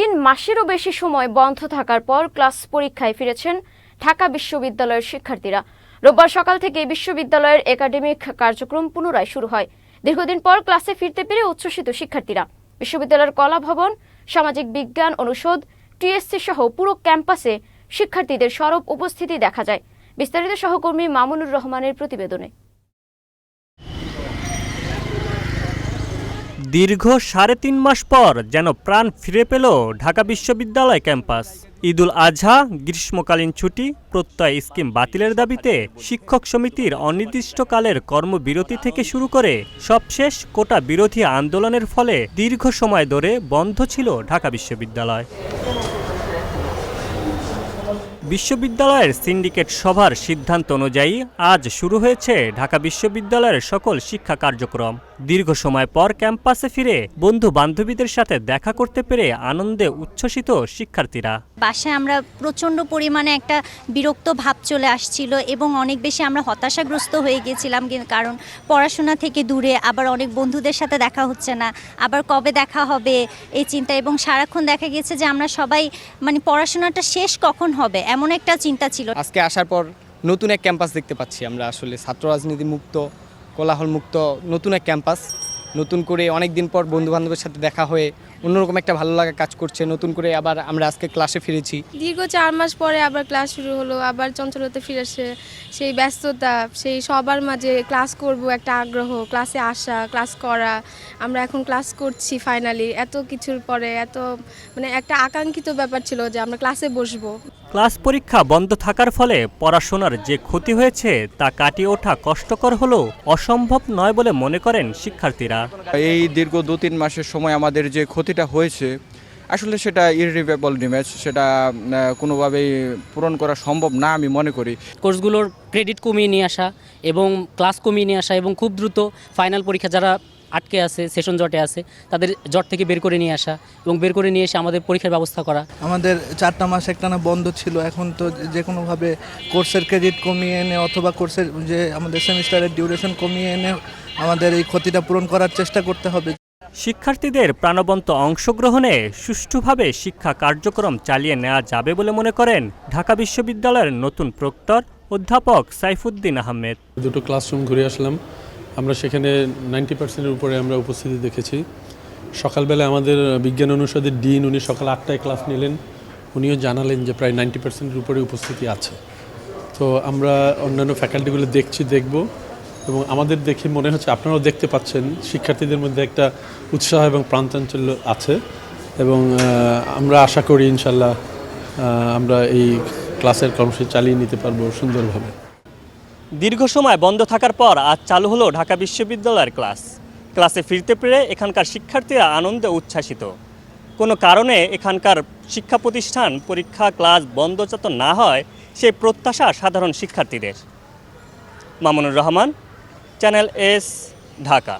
তিন মাসেরও বেশি সময় বন্ধ থাকার পর ক্লাস পরীক্ষায় ফিরেছেন ঢাকা বিশ্ববিদ্যালয়ের শিক্ষার্থীরা। রোববার সকাল থেকে বিশ্ববিদ্যালয়ের একাডেমিক কার্যক্রম পুনরায় শুরু হয়। দীর্ঘদিন পর ক্লাসে ফিরতে পেরে উচ্ছ্বসিত শিক্ষার্থীরা। বিশ্ববিদ্যালয়ের কলা ভবন সামাজিক বিজ্ঞান অনুষদ, টিএসসি সহ পুরো ক্যাম্পাসে শিক্ষার্থীদের সরব উপস্থিতি দেখা যায়। বিস্তারিত সহকর্মী মামুনুর রহমানের প্রতিবেদনে। দীর্ঘ সাড়ে তিন মাস পর যেন প্রাণ ফিরে পেল ঢাকা বিশ্ববিদ্যালয় ক্যাম্পাস। ঈদুল আজহা, গ্রীষ্মকালীন ছুটি, প্রত্যয় স্কিম বাতিলের দাবিতে শিক্ষক সমিতির অনির্দিষ্টকালের কর্মবিরতি থেকে শুরু করে সবশেষ কোটা বিরোধী আন্দোলনের ফলে দীর্ঘ সময় ধরে বন্ধ ছিল ঢাকা বিশ্ববিদ্যালয়। বিশ্ববিদ্যালয়ের সিন্ডিকেট সভার সিদ্ধান্ত অনুযায়ী আজ শুরু হয়েছে ঢাকা বিশ্ববিদ্যালয়ের সকল শিক্ষা কার্যক্রম। দীর্ঘ সময় পর ক্যাম্পাসে ফিরে বন্ধু বান্ধবীদের সাথে দেখা করতে পেরে আনন্দে উচ্ছ্বসিত শিক্ষার্থীরা। বাসায় আমরা প্রচণ্ড পরিমাণে একটা বিরক্ত ভাব চলে আসছিল এবং অনেক বেশি আমরা হতাশাগ্রস্ত হয়ে গেছিলাম কারণ পড়াশোনা থেকে দূরে আবার অনেক বন্ধুদের সাথে দেখা হচ্ছে না। আবার কবে দেখা হবে এই চিন্তা এবং সারাক্ষণ দেখা গেছে যে আমরা সবাই মানে পড়াশোনাটা শেষ কখন হবে? এমন একটা চিন্তা ছিল। আজকে আসার পর নতুন এক ক্যাম্পাস দেখতে পাচ্ছি আমরা আসলে, ছাত্র রাজনীতি মুক্ত, কোলাহল মুক্ত, নতুন এক ক্যাম্পাস। নতুন করে অনেক দিন পর বন্ধু বান্ধবের সাথে দেখা হয়ে অন্যরকম একটা ভালো লাগা কাজ করছে নতুন করে আবার আমরা আজকে ক্লাসে ফিরেছি। দীর্ঘ চার মাস পরে আবার ক্লাস শুরু হলো আবার চঞ্চলতা ফিরেছে সেই ব্যস্ততা সেই সবার মাঝে ক্লাস করব একটা আগ্রহ ক্লাসে আসা ক্লাস করা আমরা এখন ক্লাস করছি ফাইনালি এত কিছুর পরে এত মানে একটা আকাঙ্ক্ষিত ব্যাপার ছিল যে আমরা ক্লাসে বসবো। ক্লাস পরীক্ষা বন্ধ থাকার ফলে পড়াশোনার যে ক্ষতি হয়েছে তা কাটিয়ে ওঠা কষ্টকর হলেও অসম্ভব নয় বলে মনে করেন শিক্ষার্থীরা। এই দীর্ঘ দু তিন মাসের সময় আমাদের যে ক্ষতিটা হয়েছে আসলে সেটা ইরিভেবল ড্যামেজ সেটা কোনোভাবেই পূরণ করা সম্ভব না আমি মনে করি। কোর্সগুলোর ক্রেডিট কমিয়ে নিয়ে আসা এবং ক্লাস কমিয়ে নিয়ে আসা এবং খুব দ্রুত ফাইনাল পরীক্ষা যারা আটকে আছে সেশন জটে আছে তাদের জট থেকে বের করে নিয়ে আসা এবং বের করে নিয়ে এসে আমাদের পরীক্ষার ব্যবস্থা করা। আমাদের চারটা মাস একটানা বন্ধ ছিল এখন তো যে কোনোভাবে কোর্সের ক্রেডিট কমিয়ে এনে অথবা কোর্সের যে আমাদের সেমিস্টারের ডিউরেশন কমিয়ে এনে আমাদের এই ক্ষতিটা পূরণ করার চেষ্টা করতে হবে। শিক্ষার্থীদের প্রাণবন্ত অংশগ্রহণে সুষ্ঠুভাবে শিক্ষা কার্যক্রম চালিয়ে নেওয়া যাবে বলে মনে করেন ঢাকা বিশ্ববিদ্যালয়ের নতুন প্রক্টর অধ্যাপক সাইফুদ্দিন আহমেদ। দুটো ক্লাসরুম ঘুরে আসলাম। আমরা সেখানে নাইনটি পার্সেন্টের উপরে আমরা উপস্থিতি দেখেছি। সকালবেলা আমাদের বিজ্ঞান অনুষদের ডিন, উনি সকাল আটটায় ক্লাস নিলেন। উনিও জানালেন যে প্রায় নাইনটি পার্সেন্টের উপরে উপস্থিতি আছে। তো আমরা অন্যান্য ফ্যাকাল্টিগুলো দেখছি, দেখব। এবং আমাদের দেখে মনে হচ্ছে, আপনারাও দেখতে পাচ্ছেন, শিক্ষার্থীদের মধ্যে একটা উৎসাহ এবং প্রাণচাঞ্চল্য আছে এবং আমরা আশা করি ইনশাল্লাহ আমরা এই ক্লাসের কর্মসূচি চালিয়ে নিতে পারব সুন্দরভাবে। দীর্ঘ সময় বন্ধ থাকার পর আজ চালু হলো ঢাকা বিশ্ববিদ্যালয়ের ক্লাস। ক্লাসে ফিরতে পেরে এখানকার শিক্ষার্থীরা আনন্দে উচ্ছ্বাসিত। কোনো কারণে এখানকার শিক্ষা প্রতিষ্ঠান, পরীক্ষা, ক্লাস বন্ধ যাতে না হয় সেই প্রত্যাশা সাধারণ শিক্ষার্থীদের। Mamunur Rahman channel S Dhaka